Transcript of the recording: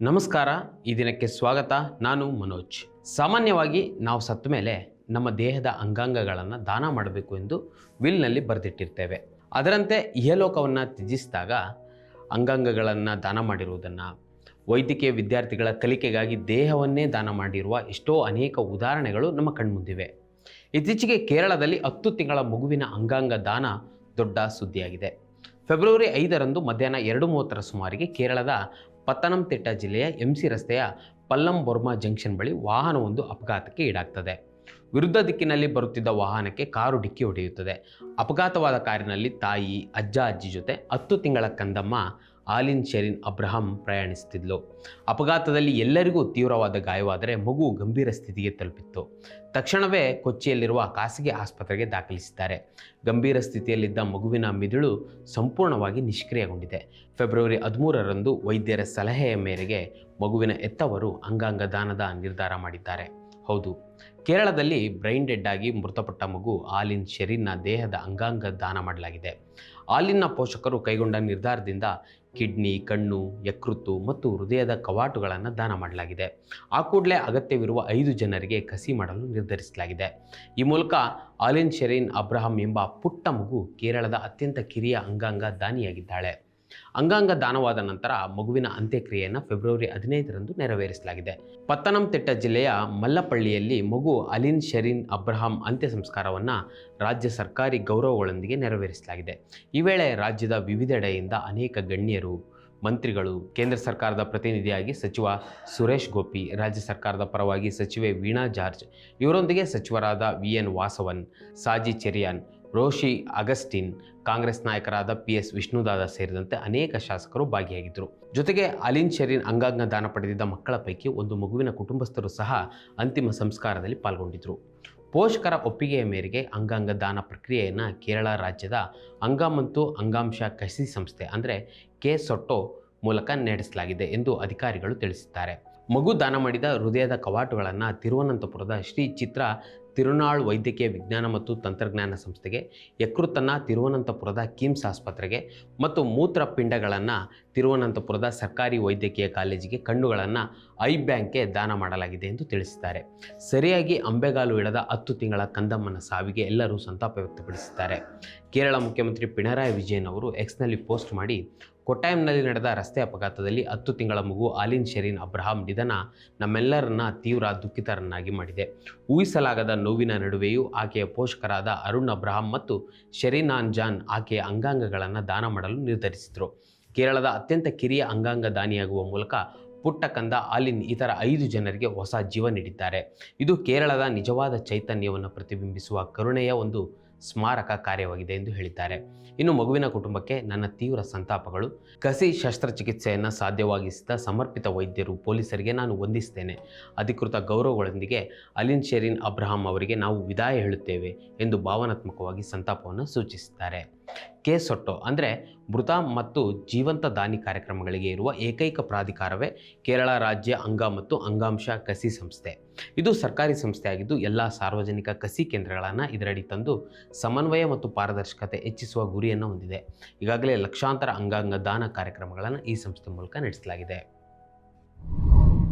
ನಮಸ್ಕಾರ, ಈ ದಿನಕ್ಕೆ ಸ್ವಾಗತ. ನಾನು ಮನೋಜ್. ಸಾಮಾನ್ಯವಾಗಿ ನಾವು ಸತ್ತ ಮೇಲೆ ನಮ್ಮ ದೇಹದ ಅಂಗಾಂಗಗಳನ್ನು ದಾನ ಮಾಡಬೇಕು ಎಂದು ವಿಲ್ನಲ್ಲಿ ಬರೆದಿಟ್ಟಿರ್ತೇವೆ. ಅದರಂತೆ ಇಹಲೋಕವನ್ನು ತ್ಯಜಿಸಿದಾಗ ಅಂಗಾಂಗಗಳನ್ನು ದಾನ ಮಾಡಿರುವುದನ್ನು, ವೈದ್ಯಕೀಯ ವಿದ್ಯಾರ್ಥಿಗಳ ಕಲಿಕೆಗಾಗಿ ದೇಹವನ್ನೇ ದಾನ ಮಾಡಿರುವ ಎಷ್ಟೋ ಅನೇಕ ಉದಾಹರಣೆಗಳು ನಮ್ಮ ಕಣ್ಮುಂದಿವೆ. ಇತ್ತೀಚೆಗೆ ಕೇರಳದಲ್ಲಿ ಹತ್ತು ತಿಂಗಳ ಮಗುವಿನ ಅಂಗಾಂಗ ದಾನ ದೊಡ್ಡ ಸುದ್ದಿಯಾಗಿದೆ. ಫೆಬ್ರವರಿ ಐದರಂದು ಮಧ್ಯಾಹ್ನ ಎರಡು ಮೂವತ್ತರ ಸುಮಾರಿಗೆ ಕೇರಳದ ಪತ್ತನಂತಿಟ್ಟ ಜಿಲ್ಲೆಯ ಎಂ ಸಿ ರಸ್ತೆಯ ಪಲ್ಲಂ ಬೊರ್ಮಾ ಜಂಕ್ಷನ್ ಬಳಿ ವಾಹನವೊಂದು ಅಪಘಾತಕ್ಕೆ ಈಡಾಗ್ತದೆ. ವಿರುದ್ಧ ದಿಕ್ಕಿನಲ್ಲಿ ಬರುತ್ತಿದ್ದ ವಾಹನಕ್ಕೆ ಕಾರು ಡಿಕ್ಕಿ ಹೊಡೆಯುತ್ತದೆ. ಅಪಘಾತವಾದ ಕಾರಿನಲ್ಲಿ ತಾಯಿ, ಅಜ್ಜ, ಅಜ್ಜಿ ಜೊತೆ ಹತ್ತು ತಿಂಗಳ ಕಂದಮ್ಮ ಆಲಿನ್ ಶೆರಿನ್ ಅಬ್ರಹಾಂ ಪ್ರಯಾಣಿಸುತ್ತಿದ್ಲು ಅಪಘಾತದಲ್ಲಿ ಎಲ್ಲರಿಗೂ ತೀವ್ರವಾದ ಗಾಯವಾದರೆ ಮಗು ಗಂಭೀರ ಸ್ಥಿತಿಗೆ ತಲುಪಿತ್ತು. ತಕ್ಷಣವೇ ಕೊಚ್ಚಿಯಲ್ಲಿರುವ ಖಾಸಗಿ ಆಸ್ಪತ್ರೆಗೆ ದಾಖಲಿಸಿದ್ದಾರೆ. ಗಂಭೀರ ಸ್ಥಿತಿಯಲ್ಲಿದ್ದ ಮಗುವಿನ ಮಿದುಳು ಸಂಪೂರ್ಣವಾಗಿ ನಿಷ್ಕ್ರಿಯಗೊಂಡಿದೆ. ಫೆಬ್ರವರಿ ಹದಿಮೂರರಂದು ವೈದ್ಯರ ಸಲಹೆಯ ಮೇರೆಗೆ ಮಗುವಿನ ಎತ್ತವರು ಅಂಗಾಂಗ ದಾನದ ನಿರ್ಧಾರ ಮಾಡಿದ್ದಾರೆ. ಹೌದು, ಕೇರಳದಲ್ಲಿ ಬ್ರೈನ್ ಡೆಡ್ ಆಗಿ ಮೃತಪಟ್ಟ ಮಗು ಆಲಿನ್ ಶೆರಿನ್ನ ದೇಹದ ಅಂಗಾಂಗ ದಾನ ಮಾಡಲಾಗಿದೆ. ಆಲಿನ್ನ ಪೋಷಕರು ಕೈಗೊಂಡ ನಿರ್ಧಾರದಿಂದ ಕಿಡ್ನಿ, ಕಣ್ಣು, ಯಕೃತ್ತು ಮತ್ತು ಹೃದಯದ ಕವಾಟುಗಳನ್ನು ದಾನ ಮಾಡಲಾಗಿದೆ. ಆ ಕೂಡಲೇ ಅಗತ್ಯವಿರುವ ಐದು ಜನರಿಗೆ ಕಸಿ ಮಾಡಲು ನಿರ್ಧರಿಸಲಾಗಿದೆ. ಈ ಮೂಲಕ ಆಲಿನ್ ಶೆರೀನ್ ಅಬ್ರಹಾಂ ಎಂಬ ಪುಟ್ಟ ಮಗು ಕೇರಳದ ಅತ್ಯಂತ ಕಿರಿಯ ಅಂಗಾಂಗ ದಾನಿಯಾಗಿದ್ದಾಳೆ. ಅಂಗಾಂಗ ದಾನವಾದ ನಂತರ ಮಗುವಿನ ಅಂತ್ಯಕ್ರಿಯೆಯನ್ನು ಫೆಬ್ರವರಿ ಹದಿನೈದರಂದು ನೆರವೇರಿಸಲಾಗಿದೆ. ಪತ್ತನಂತಿಟ್ಟ ಜಿಲ್ಲೆಯ ಮಲ್ಲಪಳ್ಳಿಯಲ್ಲಿ ಮಗು ಅಲಿನ್ ಶರೀನ್ ಅಬ್ರಹಾಂ ಅಂತ್ಯ ಸಂಸ್ಕಾರವನ್ನು ರಾಜ್ಯ ಸರ್ಕಾರಿ ಗೌರವಗಳೊಂದಿಗೆ ನೆರವೇರಿಸಲಾಗಿದೆ. ಈ ವೇಳೆ ರಾಜ್ಯದ ವಿವಿಧೆಡೆಯಿಂದ ಅನೇಕ ಗಣ್ಯರು, ಮಂತ್ರಿಗಳು, ಕೇಂದ್ರ ಸರ್ಕಾರದ ಪ್ರತಿನಿಧಿಯಾಗಿ ಸಚಿವ ಸುರೇಶ್ ಗೋಪಿ, ರಾಜ್ಯ ಸರ್ಕಾರದ ಪರವಾಗಿ ಸಚಿವೆ ವೀಣಾ ಜಾರ್ಜ್, ಇವರೊಂದಿಗೆ ಸಚಿವರಾದ V N Vasavan, Saji Cherian Roshi Augustine Congress ನಾಯಕರಾದ ಪಿ ಎಸ್ ವಿಷ್ಣುದಾದ ಸೇರಿದಂತೆ ಅನೇಕ ಶಾಸಕರು ಭಾಗಿಯಾಗಿದ್ದರು. ಜೊತೆಗೆ ಅಲಿನ್ ಶರೀನ್ ಅಂಗಾಂಗ ದಾನ ಪಡೆದಿದ್ದ ಮಕ್ಕಳ ಪೈಕಿ ಒಂದು ಮಗುವಿನ ಕುಟುಂಬಸ್ಥರು ಸಹ ಅಂತಿಮ ಸಂಸ್ಕಾರದಲ್ಲಿ ಪಾಲ್ಗೊಂಡಿದ್ದರು. ಪೋಷಕರ ಒಪ್ಪಿಗೆಯ ಮೇರೆಗೆ ಅಂಗಾಂಗ ದಾನ ಪ್ರಕ್ರಿಯೆಯನ್ನು ಕೇರಳ ರಾಜ್ಯದ ಅಂಗ ಮತ್ತು ಅಂಗಾಂಶ ಕಸಿ ಸಂಸ್ಥೆ ಅಂದರೆ ಕೆ ಸೊಟ್ಟೋ ಮೂಲಕ ನಡೆಸಲಾಗಿದೆ ಎಂದು ಅಧಿಕಾರಿಗಳು ತಿಳಿಸಿದ್ದಾರೆ. ಮಗು ದಾನ ಮಾಡಿದ ಹೃದಯದ ಕವಾಟುಗಳನ್ನು ತಿರುವನಂತಪುರದ ಶ್ರೀ ಚಿತ್ರ ತಿರುನಾಳ್ ವೈದ್ಯಕೀಯ ವಿಜ್ಞಾನ ಮತ್ತು ತಂತ್ರಜ್ಞಾನ ಸಂಸ್ಥೆಗೆ, ಯಕೃತ್ತನ್ನು ತಿರುವನಂತಪುರದ ಕಿಮ್ಸ್ ಆಸ್ಪತ್ರೆಗೆ ಮತ್ತು ಮೂತ್ರಪಿಂಡಗಳನ್ನು ತಿರುವನಂತಪುರದ ಸರ್ಕಾರಿ ವೈದ್ಯಕೀಯ ಕಾಲೇಜಿಗೆ ಕಣ್ಣುಗಳನ್ನು ಐ ಬ್ಯಾಂಕ್ಗೆ ದಾನ ಮಾಡಲಾಗಿದೆ ಎಂದು ತಿಳಿಸಿದ್ದಾರೆ. ಸರಿಯಾಗಿ ಅಂಬೆಗಾಲು ಇಡದ ಹತ್ತು ತಿಂಗಳ ಕಂದಮ್ಮನ ಸಾವಿಗೆ ಎಲ್ಲರೂ ಸಂತಾಪ ವ್ಯಕ್ತಪಡಿಸಿದ್ದಾರೆ. ಕೇರಳ ಮುಖ್ಯಮಂತ್ರಿ ಪಿಣರಾಯಿ ವಿಜಯನ್ ಅವರು ಎಕ್ಸ್ನಲ್ಲಿ ಪೋಸ್ಟ್ ಮಾಡಿ ಕೊಟ್ಟಾಯಂನಲ್ಲಿ ನಡೆದ ರಸ್ತೆ ಅಪಘಾತದಲ್ಲಿ ಹತ್ತು ತಿಂಗಳ ಮಗು ಆಲಿನ್ ಶೆರೀನ್ ಅಬ್ರಹಾಂ ನಿಧನ ನಮ್ಮೆಲ್ಲರನ್ನ ತೀವ್ರ ದುಃಖಿತರನ್ನಾಗಿ ಮಾಡಿದೆ. ಊಹಿಸಲಾಗದ ನೋವಿನ ನಡುವೆಯೂ ಆಕೆಯ ಪೋಷಕರಾದ ಅರುಣ್ ಅಬ್ರಹಾಂ ಮತ್ತು ಶೆರೀನಾನ್ ಜಾನ್ ಆಕೆಯ ಅಂಗಾಂಗಗಳನ್ನು ದಾನ ಮಾಡಲು ನಿರ್ಧರಿಸಿದರು. ಕೇರಳದ ಅತ್ಯಂತ ಕಿರಿಯ ಅಂಗಾಂಗ ದಾನಿಯಾಗುವ ಮೂಲಕ ಪುಟ್ಟ ಕಂದ ಆಲಿನ್ ಇತರ ಐದು ಜನರಿಗೆ ಹೊಸ ಜೀವ ನೀಡಿದ್ದಾರೆ. ಇದು ಕೇರಳದ ನಿಜವಾದ ಚೈತನ್ಯವನ್ನು ಪ್ರತಿಬಿಂಬಿಸುವ ಕರುಣೆಯ ಒಂದು ಸ್ಮಾರಕ ಕಾರ್ಯವಾಗಿದೆ ಎಂದು ಹೇಳಿದ್ದಾರೆ. ಇನ್ನು ಮಗುವಿನ ಕುಟುಂಬಕ್ಕೆ ನನ್ನ ತೀವ್ರ ಸಂತಾಪಗಳು. ಕಸಿ ಶಸ್ತ್ರಚಿಕಿತ್ಸೆಯನ್ನು ಸಾಧ್ಯವಾಗಿಸಿದ ಸಮರ್ಪಿತ ವೈದ್ಯರು ಪೊಲೀಸರಿಗೆ ನಾನು ವಂದಿಸುತ್ತೇನೆ ಅಧಿಕೃತ ಗೌರವಗಳೊಂದಿಗೆ ಅಲಿನ್ ಶೆರೀನ್ ಅಬ್ರಹಾಂ ಅವರಿಗೆ ನಾವು ವಿದಾಯ ಹೇಳುತ್ತೇವೆ ಎಂದು ಭಾವನಾತ್ಮಕವಾಗಿ ಸಂತಾಪವನ್ನು ಸೂಚಿಸಿದ್ದಾರೆ. ಕೆ ಸೊಟ್ಟೋ ಅಂದರೆ ಮೃತ ಮತ್ತು ಜೀವಂತ ದಾನಿ ಕಾರ್ಯಕ್ರಮಗಳಿಗೆ ಇರುವ ಏಕೈಕ ಪ್ರಾಧಿಕಾರವೇ ಕೇರಳ ರಾಜ್ಯ ಅಂಗ ಮತ್ತು ಅಂಗಾಂಶ ಕಸಿ ಸಂಸ್ಥೆ. ಇದು ಸರ್ಕಾರಿ ಸಂಸ್ಥೆಯಾಗಿದ್ದು ಎಲ್ಲ ಸಾರ್ವಜನಿಕ ಕಸಿ ಕೇಂದ್ರಗಳನ್ನು ಇದರಡಿ ತಂದು ಸಮನ್ವಯ ಮತ್ತು ಪಾರದರ್ಶಕತೆ ಹೆಚ್ಚಿಸುವ ಗುರಿಯನ್ನು ಹೊಂದಿದೆ. ಈಗಾಗಲೇ ಲಕ್ಷಾಂತರ ಅಂಗಾಂಗ ದಾನ ಕಾರ್ಯಕ್ರಮಗಳನ್ನು ಈ ಸಂಸ್ಥೆ ಮೂಲಕ ನಡೆಸಲಾಗಿದೆ.